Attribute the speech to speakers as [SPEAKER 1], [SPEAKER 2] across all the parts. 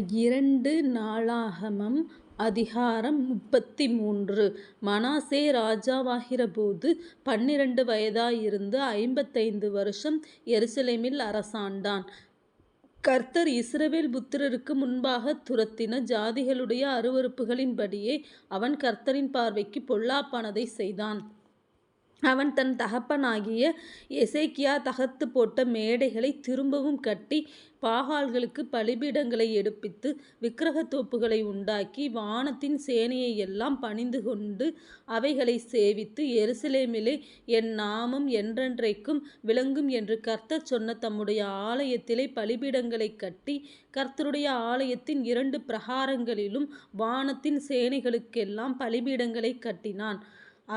[SPEAKER 1] இரண்டு நாளாகமம் அதிகாரம் முப்பத்தி மூன்று மனாசே ராஜாவாகிறபோது பன்னிரண்டு வயதாயிருந்து ஐம்பத்தைந்து வருஷம் எருசலேமில் அரசாண்டான். கர்த்தர் இஸ்ரவேல் புத்திரருக்கு முன்பாக துரத்தின ஜாதிகளுடைய அருவறுப்புகளின்படியே அவன் கர்த்தரின் பார்வைக்கு பொல்லாப்பானதை செய்தான். அவன் தன் தகப்பனாகிய எசேக்கியா தகத்து போட்ட மேடைகளைத் திரும்பவும் கட்டி பாகால்களுக்குப் பலிபீடங்களை எடுப்பித்து விக்கிரகத் தோப்புகளை உண்டாக்கி வானத்தின் சேனையை எல்லாம் பணிந்து கொண்டு அவைகளைச் சேவித்து எருசலேமிலே என் நாமம் என்றென்றைக்கும் விளங்கும் என்று கர்த்தர் சொன்ன தம்முடைய ஆலயத்திலே பலிபீடங்களைக் கட்டி கர்த்தருடைய ஆலயத்தின் இரண்டு பிரகாரங்களிலும் வானத்தின் சேனைகளுக்கெல்லாம் பலிபீடங்களைக் கட்டினான்.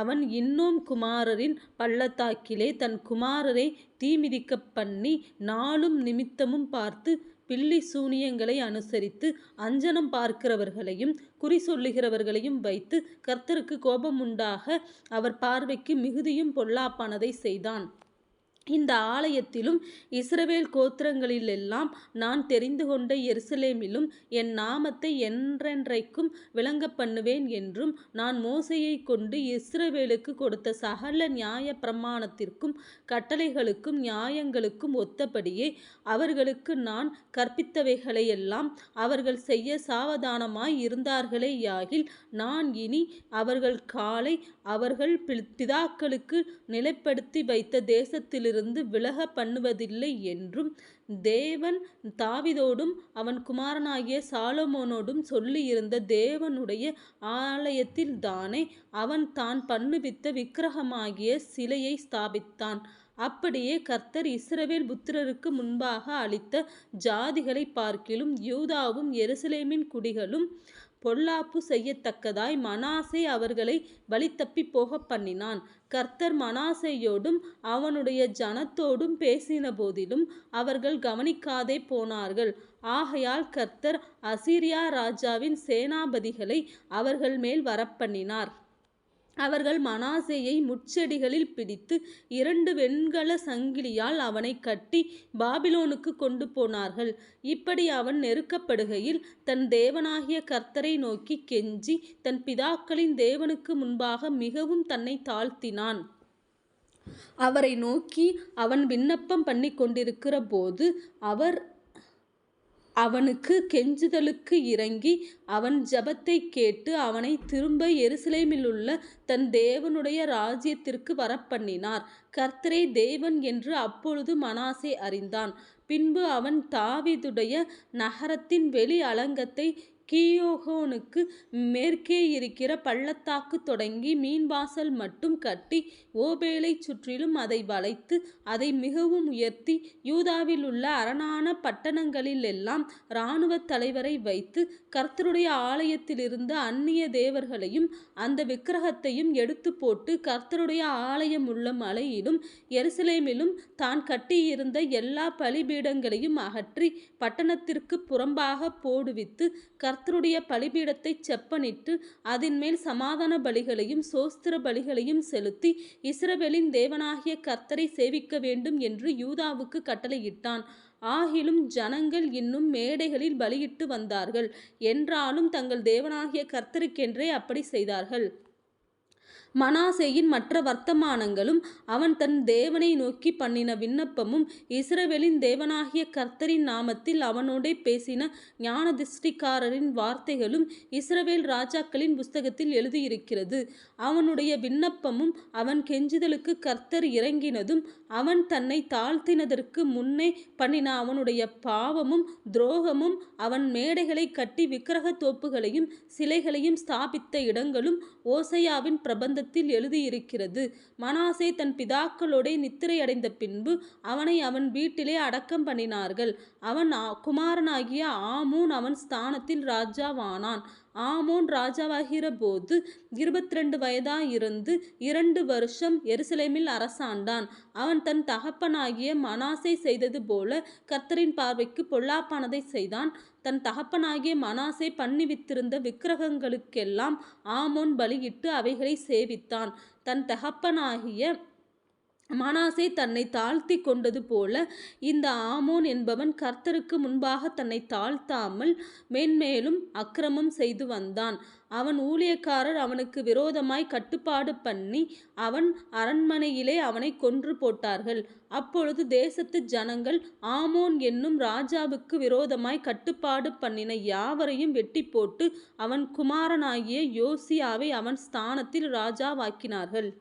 [SPEAKER 1] அவன் இன்னும் குமாரரின் பள்ளத்தாக்கிலே தன் குமாரரை தீமிதிக்க பண்ணி நாளும் நிமித்தமும் பார்த்து பில்லி சூனியங்களை அனுசரித்து அஞ்சனம் பார்க்கிறவர்களையும் குறி சொல்லுகிறவர்களையும் வைத்து கர்த்தருக்குக் கோபமுண்டாக அவர் பார்வைக்கு மிகுதியும் பொல்லாப்பானதை செய்தான். இந்த ஆலயத்திலும் இஸ்ரவேல் கோத்திரங்களிலெல்லாம் நான் தெரிந்து கொண்ட எருசலேமிலும் என் நாமத்தை என்றென்றைக்கும் விளங்க பண்ணுவேன் என்றும் நான் மோசையை கொண்டு இஸ்ரவேலுக்கு கொடுத்த சகல நியாய பிரமாணத்திற்கும் கட்டளைகளுக்கும் நியாயங்களுக்கும் ஒத்தபடியே அவர்களுக்கு நான் கற்பித்தவைகளையெல்லாம் அவர்கள் செய்ய சாவதானமாய் இருந்தார்களே யாகில் நான் இனி அவர்கள் காலை அவர்கள் பிதாக்களுக்கு நிலைப்படுத்தி வைத்த தேசத்திலிருந்து விலகப் பண்ணுவதில்லை என்றும் தேவன் தாவிதோடும் அவன் குமாரனாகிய சாலமோனோடும் சொல்லியிருந்த தேவனுடைய ஆலயத்தில் தானே அவன் தான் பண்ணுவித்த விக்கிரகமாகிய சிலையை ஸ்தாபித்தான். அப்படியே கர்த்தர் இஸ்ரவேல் புத்திரருக்கு முன்பாக அளித்த ஜாதிகளைப் பார்க்கிலும் யூதாவும் எருசலேமின் குடிகளும் பொல்லாப்பு செய்யத்தக்கதாய் மனாசே அவர்களைப் போக பண்ணினான் கர்த்தர் மனாசையோடும் அவனுடைய ஜனத்தோடும் பேசின போதிலும் அவர்கள் கவனிக்காதே போனார்கள். ஆகையால் கர்த்தர் அசீரியா ராஜாவின் சேனாபதிகளை அவர்கள் மேல் வரப்பண்ணினார். அவர்கள் மனாசேயை முட்செடிகளில் பிடித்து இரண்டு வெண்கல சங்கிலியால் அவனை கட்டி பாபிலோனுக்கு கொண்டு போனார்கள். இப்படி அவன் நெருக்கப்படுகையில் தன் தேவனாகிய கர்த்தரை நோக்கி கெஞ்சி தன் பிதாக்களின் தேவனுக்கு முன்பாக மிகவும் தன்னை தாழ்த்தினான். அவரை நோக்கி அவன் விண்ணப்பம் பண்ணி கொண்டிருக்கிற போது அவர் அவனுக்கு கெஞ்சுதலுக்கு இறங்கி அவன் ஜெபத்தைக் கேட்டு அவனைத் திரும்ப எருசலேமிலுள்ள தன் தேவனுடைய ராஜ்யத்திற்கு வரப்பண்ணினார். கர்த்தரே தேவன் என்று அப்பொழுது மனாசே அறிந்தான். பின்பு அவன் தாவிதுடைய நகரத்தின் வெளி அலங்கத்தை கியோகோனுக்கு மேற்கே இருக்கிற பள்ளத்தாக்கு தொடங்கி மீன்வாசல் மட்டும் கட்டி ஓபேலைச் சுற்றிலும் அதை வளைத்து அதை மிகவும் உயர்த்தி யூதாவிலுள்ள அரணான பட்டணங்களிலெல்லாம் இராணுவ தலைவரை வைத்து கர்த்தருடைய ஆலயத்திலிருந்த அந்நிய தேவர்களையும் அந்த விக்கிரகத்தையும் எடுத்துப்போட்டு கர்த்தருடைய ஆலயம் உள்ள மலையிலும் எருசலேமிலும் தான் கட்டியிருந்த எல்லா பலிபீடங்களையும் அகற்றி பட்டணத்திற்கு புறம்பாகப் போடுவித்து கர்த்தருடைய பலிபீடத்தைச் செப்பனிட்டு அதின்மேல் சமாதான பலிகளையும் சோஸ்திர பலிகளையும் செலுத்தி இஸ்ரவேலின் தேவனாகிய கர்த்தரை சேவிக்க வேண்டும் என்று யூதாவுக்குக் கட்டளையிட்டான். ஆகிலும் ஜனங்கள் இன்னும் மேடைகளில் பலியிட்டு வந்தார்கள் என்றாலும் தங்கள் தேவனாகிய கர்த்தருக்கென்றே அப்படி செய்தார்கள். மனாசேயின் மற்ற வர்த்தமானங்களும் அவன் தன் தேவனை நோக்கி பண்ணின விண்ணப்பமும் இஸ்ரவேலின் தேவனாகிய கர்த்தரின் நாமத்தில் அவனோடே பேசின ஞானதிஷ்டிக்காரரின் வார்த்தைகளும் இஸ்ரவேல் ராஜாக்களின் புஸ்தகத்தில் எழுதியிருக்கிறது. அவனுடைய விண்ணப்பமும் அவன் கெஞ்சுதலுக்கு கர்த்தர் இறங்கினதும் அவன் தன்னை தாழ்த்தினதற்கு முன்னே பண்ணின அவனுடைய பாவமும் துரோகமும் அவன் மேடைகளை கட்டி விக்கிரக தோப்புகளையும் சிலைகளையும் ஸ்தாபித்த இடங்களும் ஓசையாவின் பிரபந்த புத்தகத்தில் எழுதியிருக்கிறது. மனாசே தன் பிதாக்களோடே நித்திரையடைந்த பின்பு அவனை அவன் வீட்டிலே அடக்கம் பண்ணினார்கள். அவன் குமாரனாகிய ஆமூன் அவன் ஸ்தானத்தில் ராஜாவானான். ஆமோன் ராஜாவாகிற போது ராஜாவாகிறபோது வயதாக வயதாயிருந்து இரண்டு வருஷம் எருசலேமில் அரசாண்டான். அவன் தன் தகப்பனாகிய மனாசை செய்தது போல கர்த்தரின் பார்வைக்கு பொல்லாப்பானதை செய்தான். தன் தகப்பனாகிய மனாசை பண்ணி வித்திருந்த விக்கிரகங்களுக்கெல்லாம் ஆமோன் பலியிட்டு அவைகளை சேவித்தான். தன் தகப்பனாகிய மனாசே தன்னை தாழ்த்தி கொண்டது போல இந்த ஆமோன் என்பவன் கர்த்தருக்கு முன்பாக தன்னை தாழ்த்தாமல் மேன்மேலும் அக்கிரமம் செய்து வந்தான். அவன் ஊழியக்காரர் அவனுக்கு விரோதமாய் கட்டுப்பாடு பண்ணி அவன் அரண்மனையிலே அவனை கொன்று போட்டார்கள். அப்பொழுது தேசத்து ஜனங்கள் ஆமோன் என்னும் ராஜாவுக்கு விரோதமாய் கட்டுப்பாடு பண்ணின யாவரையும் வெட்டி போட்டு அவன் குமாரனாகிய யோசியாவை அவன் ஸ்தானத்தில் ராஜாவாக்கினார்கள்.